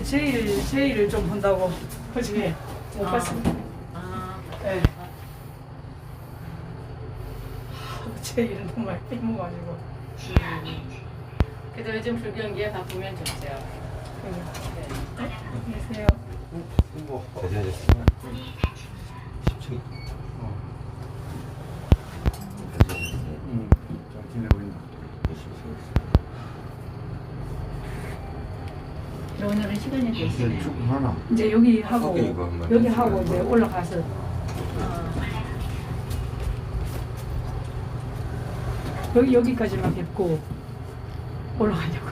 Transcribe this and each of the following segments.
어제 제일 제일을 좀 본다고 그중에 못 아. 봤습니다. 아, 네. 제일은 정말 힘모가지고. 그래도 요즘 불경기에 바쁘면 좋죠. 네. 안녕하세요. 홍보 제대하셨습니다. 10층. 음, 잘 지내고 있나? 열심히 살고 있습니다. 오늘은 시간이. 축구하나? 이제 여기 하고 학교 이거 한번 여기 하고 이제 올라가서 아, 여기 여기까지만 뵙고 올라가려고.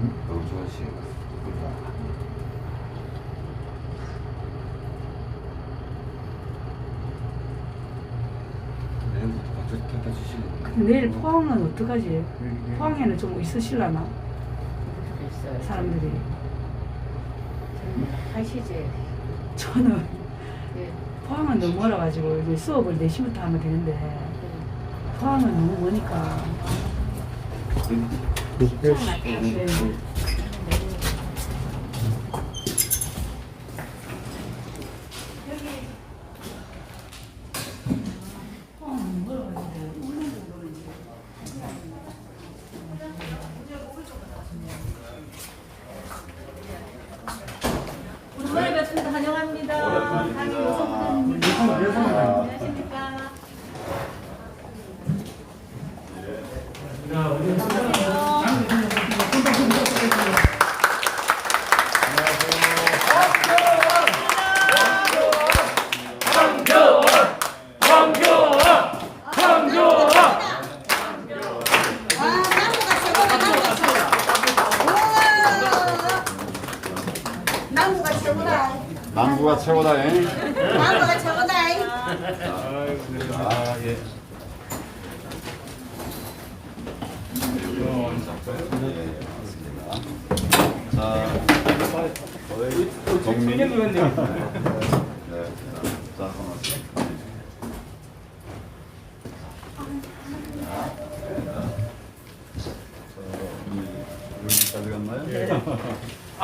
응? 내일부터 박수 탁탁 치시는 내일 포항은 어떡하지? 포항에는 좀 있으실라나 있어요. 사람들이. 저는 하시지. 저는 네. 포항은 너무 멀어가지고 이제 수업을 4시부터 하면 되는데 포항은 너무 머니까. 네. 포항은 멀어가지고 울릉도로 이제 오랜만에 뵙습니다. 환영합니다. 다니 요성부장입니다. 안녕하십니까. 와, 나무가 최고다, 나무가 최고. 나무가 최고다. 남구가 최고다. 잉? 나무가 최고다. 아, 예. 자, 동민. 네, 자, 고맙습니다. 여기까지 갔나요?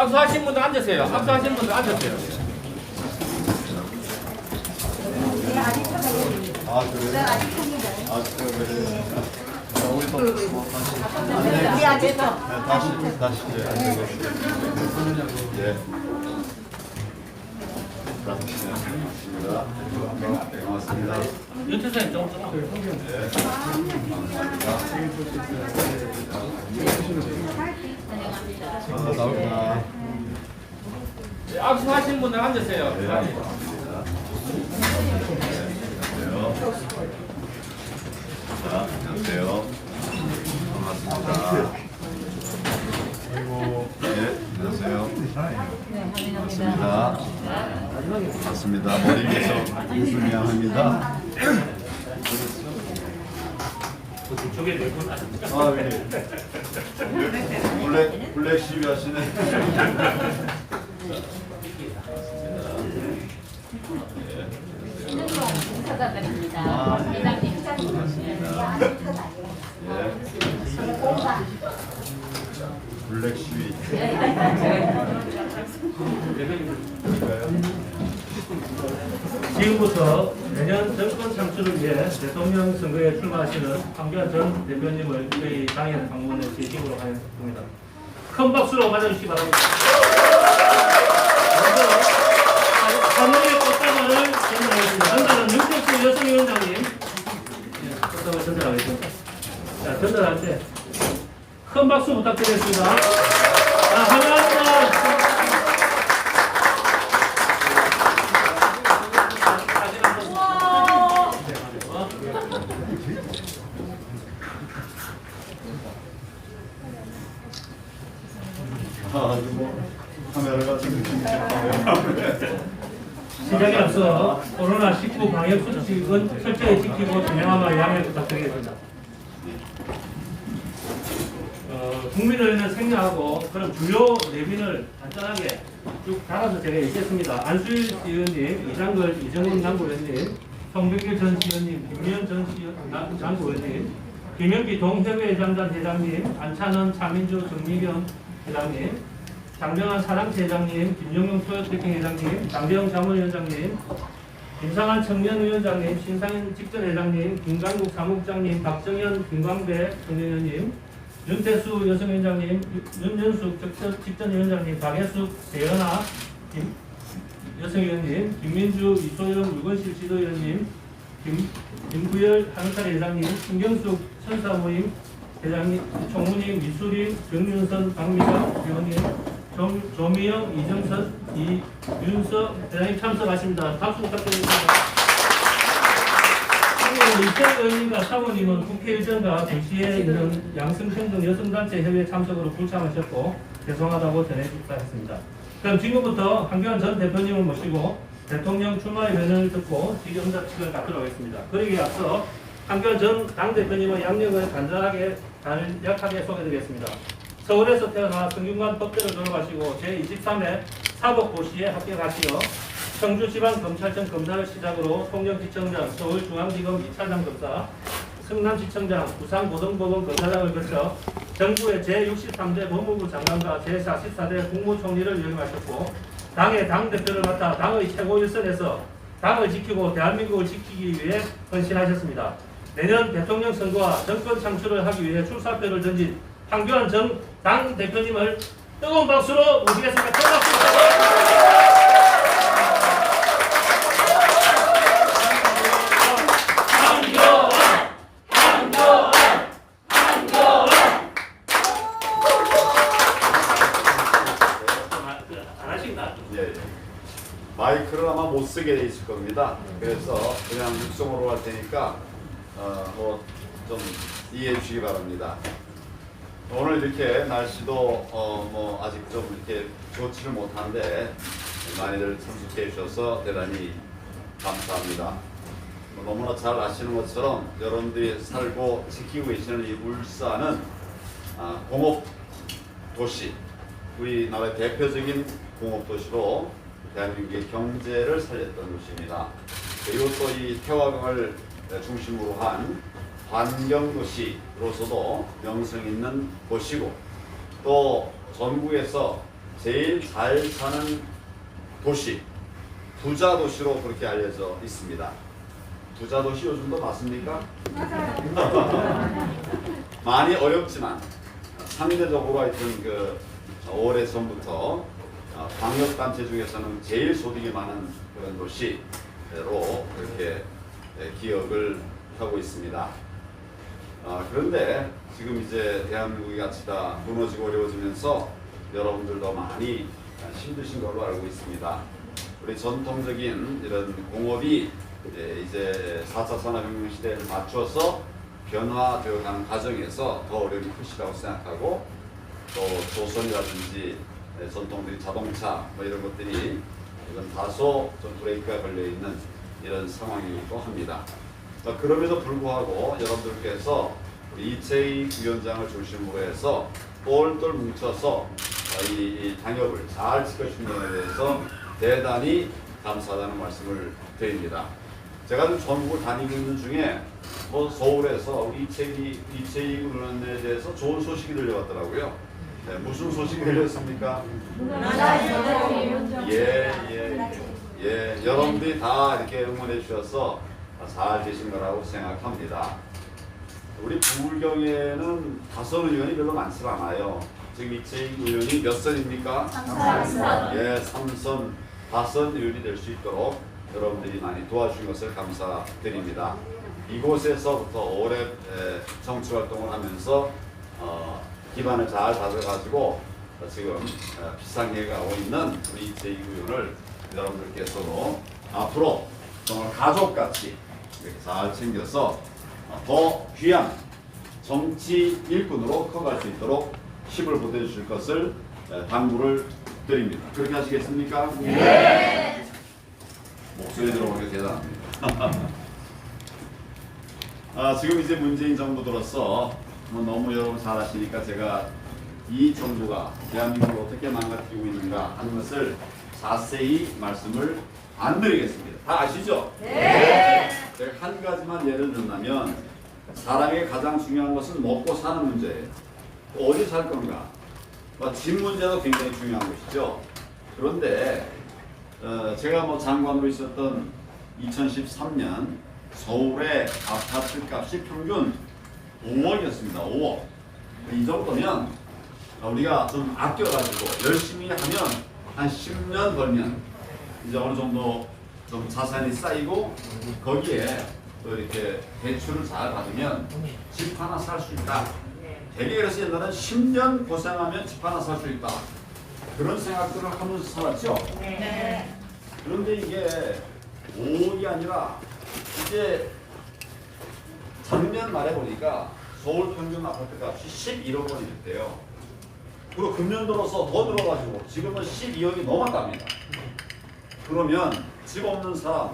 악수하신 분들 앉으세요. 악수하신 분들 앉으세요. 아, 그래요? 아, 그래요? 자, 우리 또 우리 아직도. 네, 다시 다시 예, 알겠습니다. 예. 자, 네, 고맙습니다. 윤태선님 좀 좀. 아, 나옵니다. 네, 악수하신 분들 앉으세요. 네, 고맙습니다. 자, 안녕하세요. 반갑습니다. 아이고, 네, 안녕하세요. 반갑습니다. 반갑습니다. 머리 위에서 윤순양입니다. 저게 몇분 아, 예. 블랙, 블랙 시위 하시네. 회장님. 예. 블랙 시위. 지금부터 내년 정권 창출을 위해 대통령 선거에 출마하시는 황교안 전 대표님을 저희 당연 방문에 진심으로 환영합니다. 큰 박수로 맞아주시기 바랍니다. 먼저 하늘의 꽃다발을 전달하겠습니다. 전달은 윤택수 여성위원장님 예, 꽃다발 전달하겠습니다. 자, 전달할 때 큰 박수 부탁드리겠습니다. 자, 환영합니다. 아, 아주 뭐, 카메라가 지금 시작에 앞서 코로나19 수칙은 철저히 지키고 투명함을 양해 부탁드리겠습니다. 어, 위해 생략하고 그럼 주요 내빈을 간단하게 쭉 달아서 제가 읽겠습니다. 안수일 의원님, 이장걸, 이정훈 당구위원님, 송백길 전 시의원님, 김미연 전 시의원, 당구위원님, 김영기 동협의장단 회장님, 안찬원, 차민주, 정미경, 회장님, 장병환 사랑채 회장님, 김영용 토요트래킹 회장님, 장대영 자문위원장님, 김상한 청년위원장님, 신상현 직전회장님, 김강국 사무국장님, 박정현, 김광배 청년위원님, 윤태수 여성위원장님, 유- 윤연숙 직전- 직전위원장님, 박혜숙, 대연아, 김, 여성위원님, 김민주, 이소영, 유건실 지도위원님, 김, 김구열 한사리 회장님, 김경숙 천사모임 회장님, 총무님, 미수리, 정윤선, 박미경 위원님, 정, 조미영, 이정선, 이윤서 회장님 참석하십니다. 박수 부탁드립니다. 그리고 이태 의원님과 사모님은 국회 일정과 도시에 있는 양성평등 여성단체 협의회 참석으로 불참하셨고 죄송하다고 전해주기로 했습니다. 그럼 지금부터 한교안 전 대표님을 모시고 대통령 출마의 면을 듣고 지경자 측을 갖도록 하겠습니다. 그러기에 앞서 한교안 전 당대표님의 양력을 간단하게 간략하게 소개드리겠습니다. 서울에서 태어나 성균관 법대를 졸업하시고 제23회 사법고시에 합격하시어 청주지방검찰청 검사를 시작으로 통영지청장, 서울중앙지검 2차장 검사, 성남지청장, 부산고등법원 검사장을 거쳐 정부의 제63대 법무부 장관과 제44대 국무총리를 역임하셨고 당의 당대표를 맡아 당의 최고 일선에서 당을 지키고 대한민국을 지키기 위해 헌신하셨습니다. 내년 대통령 선거와 정권 창출을 하기 위해 출사표를 던진 황교안 전 당 대표님을 뜨거운 박수로 모시겠습니다. 하신다. 예, 예. 마이크를 아마 못 쓰게 돼 있을 겁니다. 그래서 그냥 육성으로 할 테니까 어, 뭐좀 이해해 주시기 바랍니다. 오늘 이렇게 날씨도 어, 뭐 아직 좀 이렇게 좋지를 못한데 많이들 참석해 주셔서 대단히 감사합니다. 뭐 너무나 잘 아시는 것처럼 여러분들이 살고 지키고 계시는 이 울산은 아, 공업 도시, 우리나라의 대표적인 공업 도시로 대한민국의 경제를 살렸던 도시입니다. 그리고 또 이 태화강을 중심으로 한 환경 도시로서도 명성 있는 도시고 또 전국에서 제일 잘 사는 도시, 부자 도시로 그렇게 알려져 있습니다. 부자 도시 요즘도 맞습니까? 많이 어렵지만 상대적으로 하여튼 그 오래 전부터 어, 광역단체 중에서는 제일 소득이 많은 그런 도시로 그렇게 예, 기억을 하고 있습니다. 아, 그런데 지금 이제 대한민국이 같이 다 무너지고 어려워지면서 여러분들도 많이 힘드신 걸로 알고 있습니다. 우리 전통적인 이런 공업이 이제, 이제 4차 산업혁명 시대를 맞춰서 변화되어 가는 과정에서 더 어려움이 크시다고 생각하고 또 조선이라든지 네, 전통적인 자동차 뭐 이런 것들이 이건 다소 좀 브레이크가 걸려 있는 이런 상황이기도 합니다. 자, 그럼에도 불구하고 여러분들께서 이채희 위원장을 중심으로 해서 똘똘 뭉쳐서 어, 이, 이 당협을 잘 지켜주신 것에 대해서 대단히 감사하다는 말씀을 드립니다. 제가 지금 전국을 다니고 있는 중에 뭐 서울에서 이채희 이채희 의원에 대해서 좋은 소식이 들려왔더라고요. 네, 무슨 소식이 들렸습니까? 예, 예, 예, 여러분들이 다 이렇게 응원해 주셔서 잘 되신 거라고 생각합니다. 우리 부울경에는 다선 의원이 별로 많지 않아요. 지금 이채희 의원이 몇 선입니까? 예, 삼선, 다선 의원이 될 수 있도록 여러분들이 많이 도와주신 것을 감사드립니다. 이곳에서부터 오래 에, 정치 활동을 하면서 어, 기반을 잘 다져가지고 어, 지금 어, 비상계에 가고 있는 우리 이채희 의원을 여러분들께서도 앞으로 정말 가족같이 이렇게 잘 챙겨서 어, 더 귀한 정치 일꾼으로 커갈 수 있도록 힘을 보태주실 것을 에, 당부를 드립니다. 그렇게 하시겠습니까? 네. 목소리 들어보니까 대단합니다. 아, 지금 이제 문재인 정부 들어서 뭐 너무 여러분 잘 아시니까 제가 이 정부가 대한민국을 어떻게 망가뜨리고 있는가 하는 것을 자세히 말씀을 안 드리겠습니다. 다 아시죠? 네. 제가 한 가지만 예를 든다면 사람에게 가장 중요한 것은 먹고 사는 문제예요. 어디 살 건가? 뭐, 집 문제도 굉장히 중요한 것이죠. 그런데 어, 제가 뭐 장관으로 있었던 2013년 서울의 아파트 값이 평균 5억이었습니다. 5억. 이 정도면 우리가 좀 아껴가지고 열심히 하면 한 10년 벌면 이제 어느 정도 좀 자산이 쌓이고 거기에 또 이렇게 대출을 잘 받으면 집 하나 살 수 있다. 되게 그래서 옛날엔 10년 고생하면 집 하나 살 수 있다. 그런 생각들을 하면서 살았죠. 네. 그런데 이게 5억이 아니라 이제 작년 말에 보니까 서울 평균 아파트 값이 11억 원이 됐대요. 그리고 금년 들어서 더 들어가지고 지금은 12억이 넘었답니다. 그러면 집 없는 사람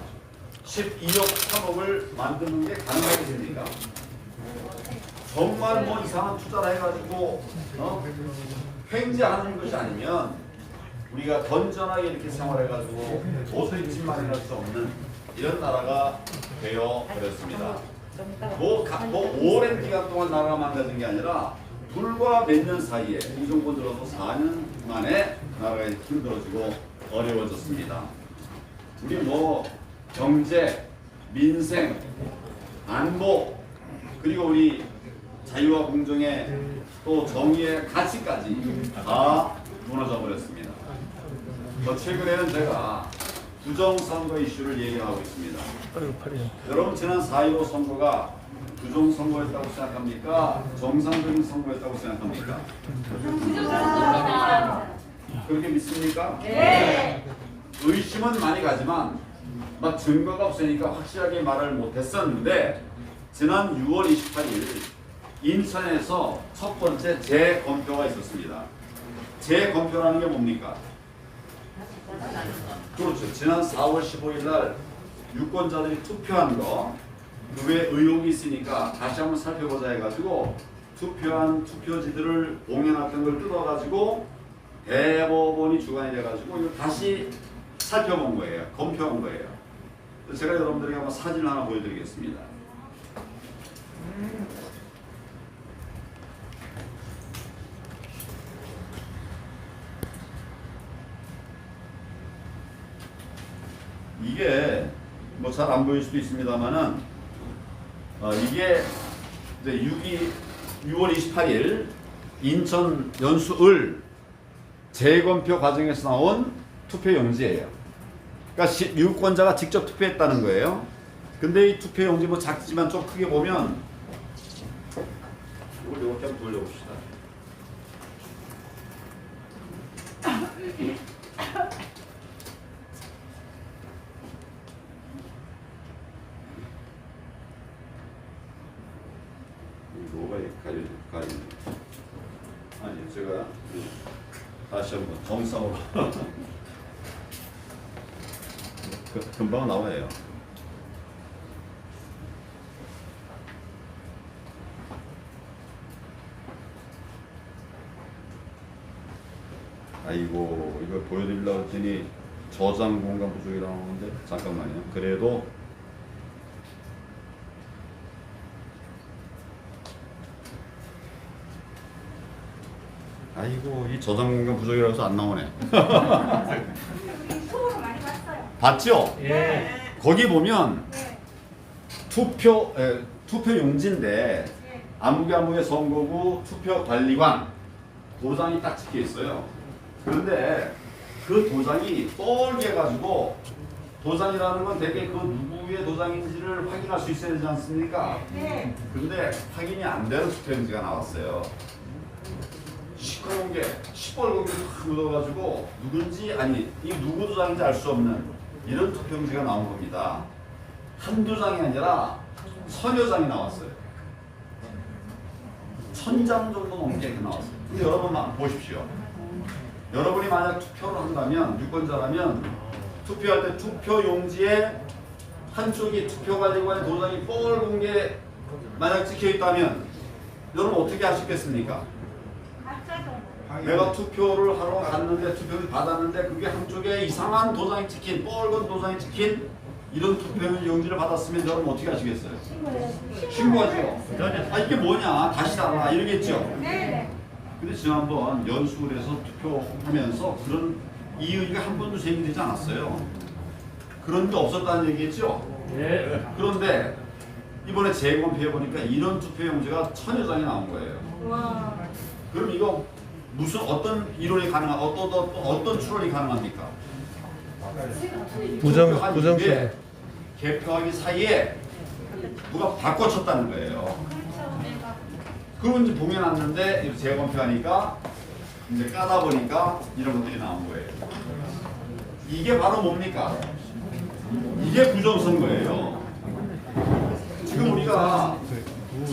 12억 3억을 만드는 게 가능하겠습니까? 정말 뭐 이상한 투자를 해가지고 어? 횡재하는 것이 아니면 우리가 건전하게 이렇게 생활해가지고 도저히 집 마련할 수 없는 이런 나라가 되어 버렸습니다. 뭐, 가- 뭐 오랜 기간 동안 나라가 망가진 게 아니라 불과 몇 년 사이에 이 정도 들어서 4년 만에 나라가 힘들어지고 어려워졌습니다. 우리 뭐 경제, 민생, 안보 그리고 우리 자유와 공정의 또 정의의 가치까지 다 무너져 버렸습니다. 뭐 최근에는 제가 부정선거 이슈를 얘기하고 있습니다. 여러분 지난 4.15 선거가 부정선거였다고 생각합니까? 정상적인 선거였다고 생각합니까? 그렇게 믿습니까? 네. 의심은 많이 가지만 막 증거가 없으니까 확실하게 말을 못했었는데 지난 6월 28일 인천에서 첫 번째 재검표가 있었습니다. 재검표라는 게 뭡니까? 그렇죠. 지난 4월 15일 날 유권자들이 투표한 거, 그 외에 의혹이 있으니까 다시 한번 살펴보자 해가지고 투표한 투표지들을 공연했던 걸 뜯어가지고 대법원이 주관이 돼가지고 다시 살펴본 거예요. 검표한 거예요. 제가 여러분들에게 한번 사진을 하나 보여드리겠습니다. 이게 뭐 잘 안 보일 수도 있습니다만은 어, 이게 이제 6이 6월 28일 인천 연수을 재검표 과정에서 나온 투표 용지예요. 그러니까 시- 유권자가 직접 투표했다는 거예요. 근데 이 투표 용지 뭐 작지만 좀 크게 보면 이걸 이렇게 한번 돌려봅시다. 이 뭐가 가려 가려 아니 제가 다시 한번 정상으로 그, 금방 나와요. 아이고 이걸 보여드리려고 했더니 저장 공간 부족이라고 하는데 잠깐만요. 그래도 아이고 이 저장 공간 부족이라고 해서 안 나오네. 봤죠? 예. 거기 보면 투표 에, 투표 용지인데 아무개 선거구 투표 관리관 도장이 딱 찍혀 있어요. 그런데 그 도장이 뻘게 가지고 도장이라는 건 되게 그 누구의 도장인지를 확인할 수 있어야 되지 않습니까? 네. 근데 확인이 안 되는 투표용지가 나왔어요. 시커먼 게 시뻘겋게 확 묻어가지고 누군지 아니 이 누구 도장인지 알 수 없는 이런 투표용지가 나온 겁니다. 한두 장이 아니라 서너 장이 나왔어요. 천 장 정도 넘게 나왔어요. 근데 여러분만 보십시오. 여러분이 만약 투표를 한다면 유권자라면 투표할 때 투표 용지에 한쪽이 투표 관리관의 도장이 뻘겋은 게 만약 찍혀 있다면 여러분 어떻게 하시겠습니까? 내가 투표를 하러 갔는데 투표를 받았는데 그게 한쪽에 이상한 도장이 찍힌 뻘건 도장이 찍힌 이런 투표 용지를 받았으면 여러분 어떻게 하시겠어요? 신고하죠. 아 이게 뭐냐 다시 달라 이러겠죠. 네. 근데 지난번 연수원에서 투표하면서 그런 이의가 한 번도 제기되지 않았어요. 그런 게 없었다는 얘기겠죠? 네. 그런데 이번에 재검표해 보니까 이런 투표용지가 천여 장이 나온 거예요. 와. 그럼 이거 무슨 어떤 이론이 가능한 어떤 어떤 어떤 추론이 가능합니까? 부정 부정 개표하기 사이에 누가 바꿔쳤다는 거예요. 그럼 이제 봉해놨는데 재검표하니까 이제 까다 보니까 이런 것들이 나온 거예요. 이게 바로 뭡니까? 이게 부정선거예요. 지금 우리가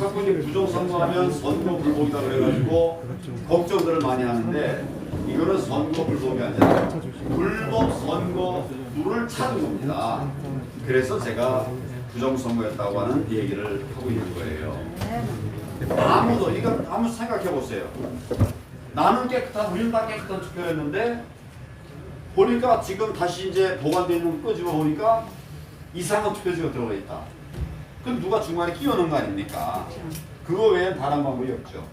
자꾸 이제 부정 선거하면 선거 불복이다 그래가지고 걱정들을 많이 하는데 이거는 선거 불복이 아니라 불법 선거 룰을 찾은 겁니다. 그래서 제가 부정 선거였다고 하는 얘기를 하고 있는 거예요. 아무도 이거 아무 생각해 보세요. 나는 깨끗한 우리는 다 깨끗한 투표였는데 보니까 지금 다시 이제 보관되어 있는 거 끄집어 보니까 이상한 투표지가 들어가 있다. 그럼 누가 중간에 끼워넣은 거 아닙니까? 그거 외엔 다른 방법이 없죠.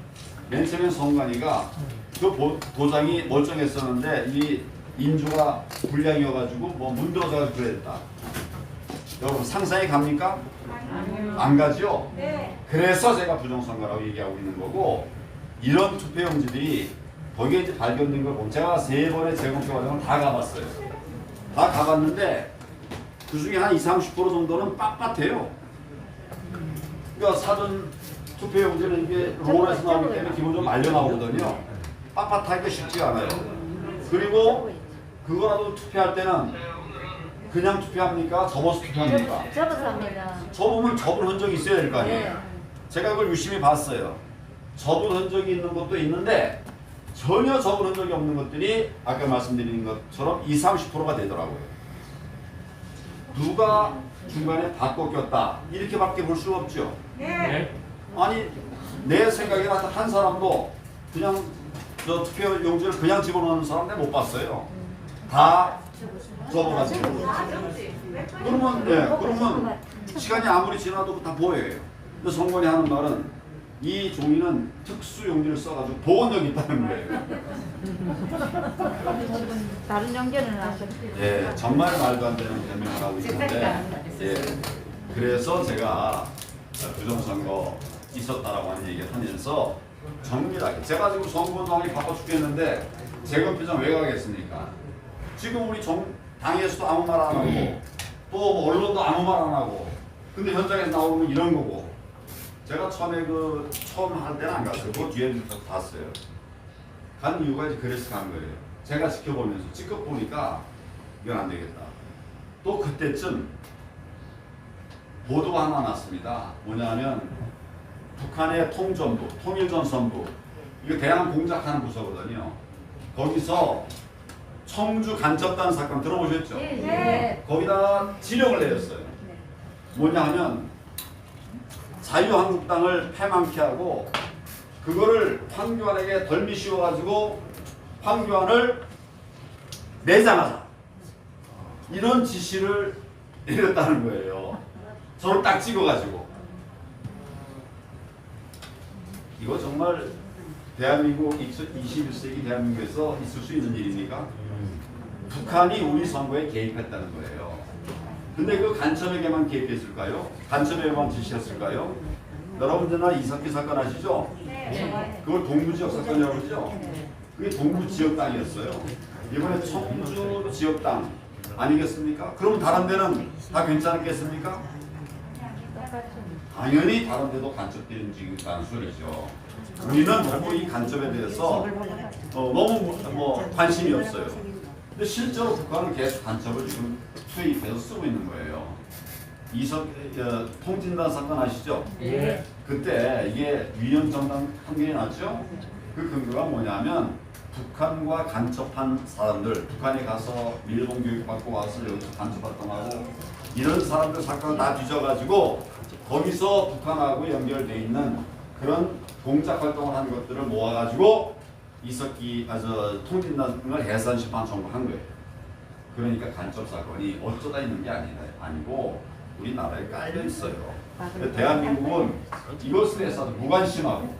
맨 처음에 선관위가 그 보- 도장이 멀쩡했었는데 이 인주가 불량이어가지고 뭐 문드러져가지고 그랬다. 여러분 상상이 갑니까? 안 가죠? 네. 그래서 제가 부정선거라고 얘기하고 있는 거고 이런 투표용지들이 거기에 이제 발견된 걸 보면 제가 세 번의 재검표 과정을 다 가봤어요. 다 가봤는데 그 중에 한 20, 30% 정도는 빳빳해요. 그러니까 사전 투표 용지는 이게 롤에서 나오기 때문에 기본적으로 말려 나오거든요. 빳빳하기가 쉽지 않아요. 그리고 그거라도 투표할 때는 그냥 투표합니까? 접어서 투표합니까? 접어서 합니다. 접으면 접을 흔적이 있어야 될 거 아니에요. 네. 제가 그걸 유심히 봤어요. 접을 흔적이 있는 것도 있는데 전혀 접을 흔적이 없는 것들이 아까 말씀드린 것처럼 20, 30%가 되더라고요. 누가 중간에 바꿔 꼈다 이렇게밖에 볼 수가 없죠. 네. 아니 내 생각에 한 사람도 그냥 저 투표 용지를 그냥 집어넣는 사람 내가 못 봤어요. 다 접어가지고. 그러면 네, 그러면 시간이 아무리 지나도 다 보여요. 근데 성관이 하는 말은 이 종이는 특수 용지를 써가지고 보건력이 있다는 거예요. 다른 연결은 하셨어요. 예, 정말 말도 안 되는 변명을 하고 있는데, 예, 그래서 제가 부정선거 있었다라고 하는 얘기를 하면서 정밀하게 제가 지금 선거운동이 바빠 죽겠는데 재검표장 왜 가겠습니까? 지금 우리 정, 당에서도 아무 말 안 하고 또 뭐 언론도 아무 말 안 하고 근데 현장에서 나오면 이런 거고 제가 처음에 그 처음 할 때는 안 갔어요. 그 뒤에 서 봤어요. 간 이유가 이제 그래서 간 거예요. 제가 지켜보면서 직접 보니까 이건 안 되겠다. 또 그때쯤 보도가 하나 났습니다. 뭐냐면 북한의 통전부, 통일전선부, 이거 대한 공작하는 부서거든요. 거기서 청주 간첩단 사건 들어보셨죠? 네. 거기다 지령을 내렸어요. 뭐냐 하면 자유한국당을 패망케 하고 그거를 황교안에게 덜미 씌워가지고 황교안을 내장하자 이런 지시를 내렸다는 거예요. 저를 딱 찍어가지고 이거 정말 대한민국 21세기 대한민국에서 있을 수 있는 일입니까? 북한이 우리 선거에 개입했다는 거예요. 근데 그 간첩에게만 개입했을까요? 간첩에게만 지시했을까요? 여러분들나 이삭기 사건 아시죠? 그걸 동부지역 사건이라고 그러죠? 그게 동부지역당이었어요. 이번에 청주 지역당 아니겠습니까? 그럼 다른 데는 다 괜찮겠습니까? 당연히 다른 데도 간첩들이 움직인다는 소리죠. 우리는 너무 이 간첩에 대해서 어, 너무 뭐, 뭐 관심이 없어요. 근데 실제로 북한은 계속 간첩을 지금 투입해서 쓰고 있는 거예요. 이석 어, 통진단 사건 아시죠? 예. 그때 이게 위헌 정당 판결이 났죠. 그 근거가 뭐냐면 북한과 간첩한 사람들, 북한에 가서 일본 교육 받고 와서 여기서 간첩 활동하고 이런 사람들 사건을 다 뒤져가지고 거기서 북한하고 연결돼 있는 그런 공작 활동을 하는 것들을 모아가지고 이석기 아저 통진단을 해산 심판 청구한 거예요. 그러니까 간첩 사건이 어쩌다 있는 게 아니다 아니고 우리나라에 깔려 있어요. 근데 대한민국은 이것에 대해서 무관심하고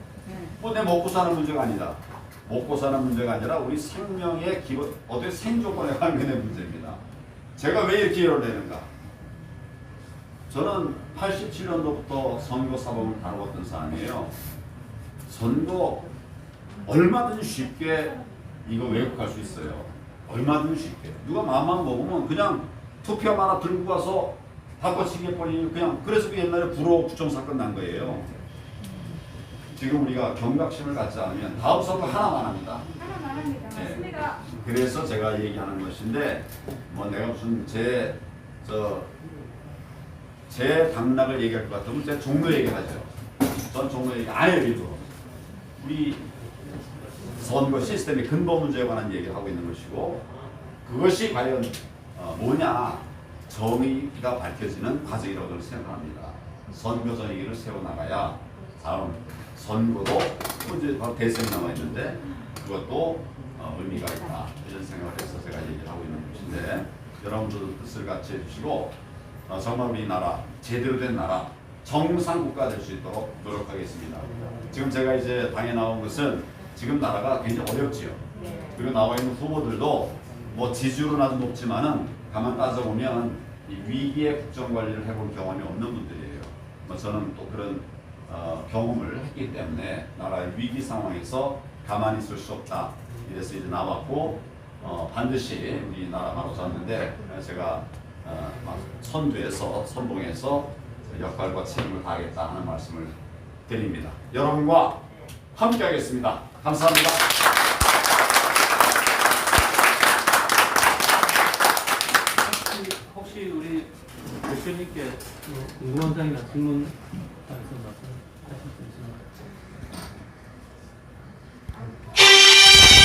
뭐내 먹고 사는 문제가 아니다. 먹고 사는 문제가 아니라 우리 생명의 기본 어떻게 생존권에 관련된 문제입니다. 제가 왜 이렇게 열내는가? 저는 87년도부터 선거 사범을 다루었던 사람이에요. 선거 얼마든지 쉽게 이거 왜곡할 수 있어요. 얼마든지 쉽게. 누가 마음만 먹으면 그냥 투표함 하나 들고 가서 바꿔치기 해버리니 그냥 그래서 그 옛날에 불호 구청 사건 난 거예요. 지금 우리가 경각심을 갖지 않으면 다음 선거 하나만 합니다. 하나만 합니다. 네. 맞습니다. 그래서 제가 얘기하는 것인데 뭐 내가 무슨 제 저 제 당락을 얘기할 것 같으면 제 종로 얘기하죠. 전 종로 얘기 안 해요 일부러. 우리 선거 시스템의 근본 문제에 관한 얘기를 하고 있는 것이고 그것이 과연 어, 뭐냐 정의가 밝혀지는 과정이라고 생각합니다. 선거 정의를 세워나가야 다음 선거도 또 이제 바로 대선이 남아 있는데 그것도 어, 의미가 있다 이런 생각을 해서 제가 얘기를 하고 있는 것인데 여러분들도 뜻을 같이 해주시고 어, 정말 우리나라 제대로 된 나라 정상 국가 될 수 있도록 노력하겠습니다. 지금 제가 이제 당에 나온 것은 지금 나라가 굉장히 어렵지요. 그리고 나와 있는 후보들도 뭐 지지율은 아주 높지만은 가만 따져보면 이 위기의 국정 관리를 해본 경험이 없는 분들이에요. 뭐 저는 또 그런 어, 경험을 했기 때문에 나라의 위기 상황에서 가만히 있을 수 없다. 이래서 이제 나왔고 어, 반드시 우리 나라 바로 잡는데 제가 어, 막 선두에서 선봉해서 역할과 책임을 다하겠다 하는 말씀을 드립니다. 여러분과 함께하겠습니다. 감사합니다. 혹시, 혹시 우리 궁금한 사항이나 질문 말씀